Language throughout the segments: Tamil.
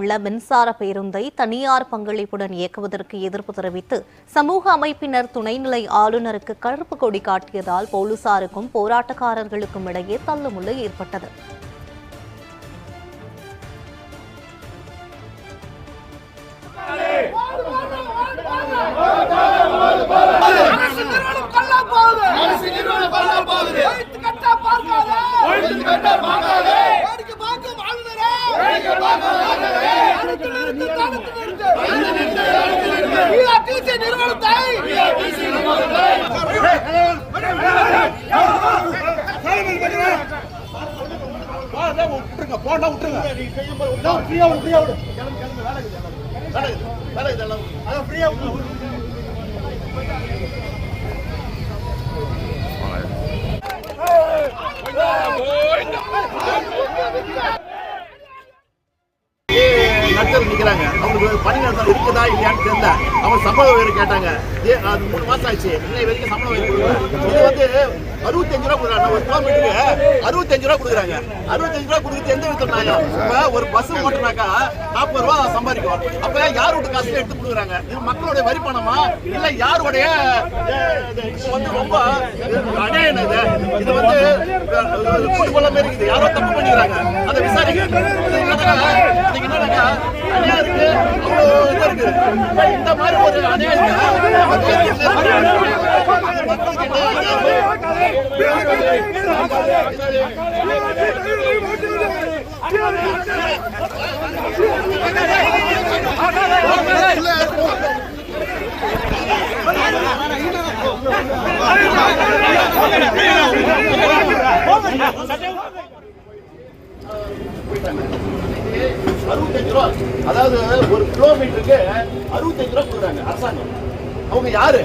உள்ள மின்சார பேருந்தை தனியார் பங்களிப்புடன் இயக்குவதற்கு எதிர்ப்பு தெரிவித்து சமூக அமைப்பினர் துணைநிலை ஆளுநருக்கு கருப்பு கொடி காட்டியதால் போலீசாருக்கும் போராட்டக்காரர்களுக்கும் இடையே தள்ளுமுள்ளு ஏற்பட்டது அரசு நிறுவனம் கொல்ல போகுது ஃப்ரீயா விடு ஃப்ரீயா விடு கிளம்பு கிளம்பு வேலை இருக்குது வேலை இருக்குது வேலை இதெல்லாம் அதான் ஃப்ரீயா விடு நட்சத்திரம் நிக்கிறாங்க அவங்களுக்கு பணி நடத்தம் இருக்குதா இல்லையான்னு தெரியல. அவங்க சம்பள உயர்வு கேட்டாங்க. ஏ அது மூணு மாசம் ஆச்சு. இன்னை வரைக்கும் சம்பள உயர்வு இது வந்து அறுபத்தஞ்சு ரூபா கொடுக்குறாங்க. ஒரு கிலோமீட்டருக்கு அறுபத்தஞ்சு ரூபா கொடுக்குறாங்க. அறுபத்தஞ்சு ரூபா கொடுக்குறது எந்த விதத்தில் நியாயம் இப்ப ஒரு பஸ் ஓட்டுனாக்கா நாற்பது ரூபா சம்பாதிக்கும். அப்ப யார் வீட்டு காசுல எடுத்து கொடுக்குறாங்க? இது மக்களுடைய வரி பணமா? இல்ல யாருடைய இது வந்து ரொம்ப அநியாயம் இது? இது வந்து கொள்ள மாதிரி இருக்குது. யாரோ தப்பு பண்ணிக்கிறாங்க. அதை விசாரிக்க என்னன்னாக்கா, இதுக்கு என்னன்னாக்கா, அநியாயம் இருக்கு? இந்த மாதிரி ஒரு அநியாயம் இருக்கு. நம்ம தேர்தல் மக்களுக்கு என்ன அறுபத்தஞ்சு ரூபா அதாவது ஒரு கிலோமீட்டருக்கு அறுபத்தஞ்சு ரூபா கொடுக்குறாங்க அரசாங்கம். அவங்க யாரு?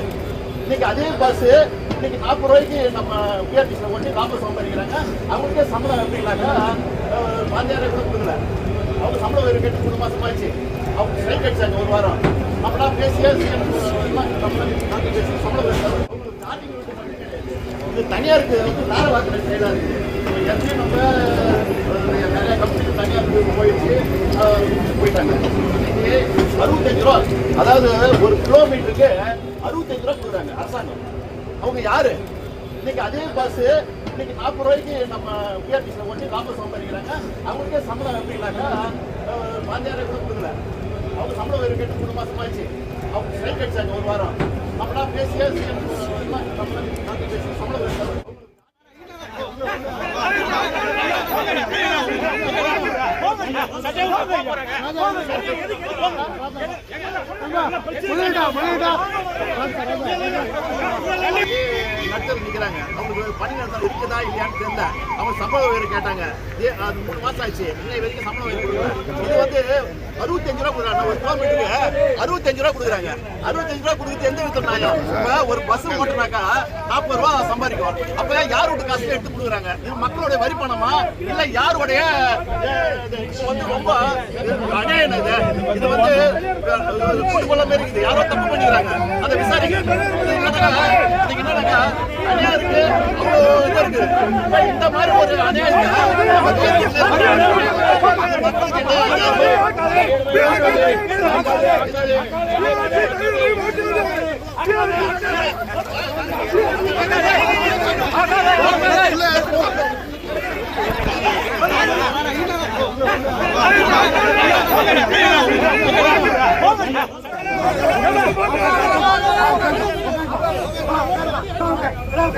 இன்னைக்கு அதே பஸ் இன்னைக்கு நாற்பது ரூபாய்க்கு நம்ம பிஆர்டிசியில் ஓட்டி நாற்பது சம்பாதிக்கிறாங்க அவங்களுக்கே சம்பளம் எப்படின்னாக்கா பாஞ்சாயிரம் கூட கொடுக்கல. அவங்க சம்பளம் வேறு கேட்டு மூணு மாசம் ஆச்சு. அவங்க ஸ்ட்ரைக் அடிச்சாங்க ஒரு வாரம். நம்மளா பேசியே சிஎம் பேசி சம்பளம் உயர்த்தாங்க. அவங்களுக்கு இது தனியாருக்கு வந்து வேலை பார்க்குற சைடாக இருக்குது எப்பயும் நம்ம நிறைய கம்பெனி தனியாருக்கு போயிடுச்சு. அஹ், இன்னைக்கு அறுபத்தஞ்சு ரூபா அதாவது ஒரு கிலோமீட்டருக்கு அறுபத்தஞ்சு ரூபா கொடுக்குறாங்க அரசாங்கம் அவங்க யாரு இன்னைக்கு அதே பஸ் இன்னைக்கு நாற்பது ரூபாய்க்கு நம்ம பிஆர்டிசியில் ஓட்டி நாற்பது சம்பாதிக்கிறாங்க அவங்களுக்கே சம்பளம் எப்படின்னாக்கா அஹ், பாஞ்சாயிரம் கூட கொடுக்கல அவங்க சம்பளம் ஒரு கேட்டு மூணு மாசமாச்சு அவங்க ஸ்ட்ரைக் அடிச்சாங்க ஒரு வாரம் நம்மளாம் பேசியே CM சம்பளம் நட்சத்திரம் நிற்கிறாங்க அவங்களுக்கு பணி நடத்தம் இருக்குதா இல்லையான்னு தெரியல. அவங்க சம்பள உயர்வு கேட்டாங்க. ஏ அது மூணு மாசம் ஆச்சு. இன்னை வரைக்கும் சம்பள உயர்வு இது வந்து அறுபத்தஞ்சு ரூபா கொடுக்குறாங்க. ஒரு கிலோமீட்டருக்கு அறுபத்தஞ்சு ரூபா கொடுக்குறாங்க. அறுபத்தஞ்சு ரூபா கொடுக்குறது எந்த விதத்தில் நியாயம்? ஒரு பஸ் ஓட்டுனாக்கா நாற்பது ரூபா சம்பாதிக்கும். அப்ப யார் வீட்டு எடுத்து கொடுக்குறாங்க? இது மக்களுடைய வரி பணமா? இல்ல யாருடைய வந்து ரொம்ப அநியாயம் இது? இது வந்து குடும்பம் மாதிரி இருக்குது. யாரோ தப்பு பண்ணிக்கிறாங்க. அதை விசாரிக்க என்னன்னாக்கா, இதுக்கு என்னன்னாக்கா, அநியாயம் இருக்கு அவ்வளோ இது இருக்கு இப்ப இந்த மாதிரி ஒரு அநியாயம்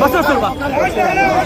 பஸ் மக்களுக்கு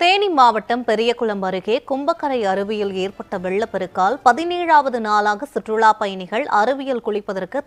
தேனி மாவட்டம் பெரியகுளம் அருகே கும்பக்கரை அருவியில் ஏற்பட்ட வெள்ளப்பெருக்கால் பதினேழாவது நாளாக சுற்றுலா பயணிகள் அருவியில் குளிப்பதற்கு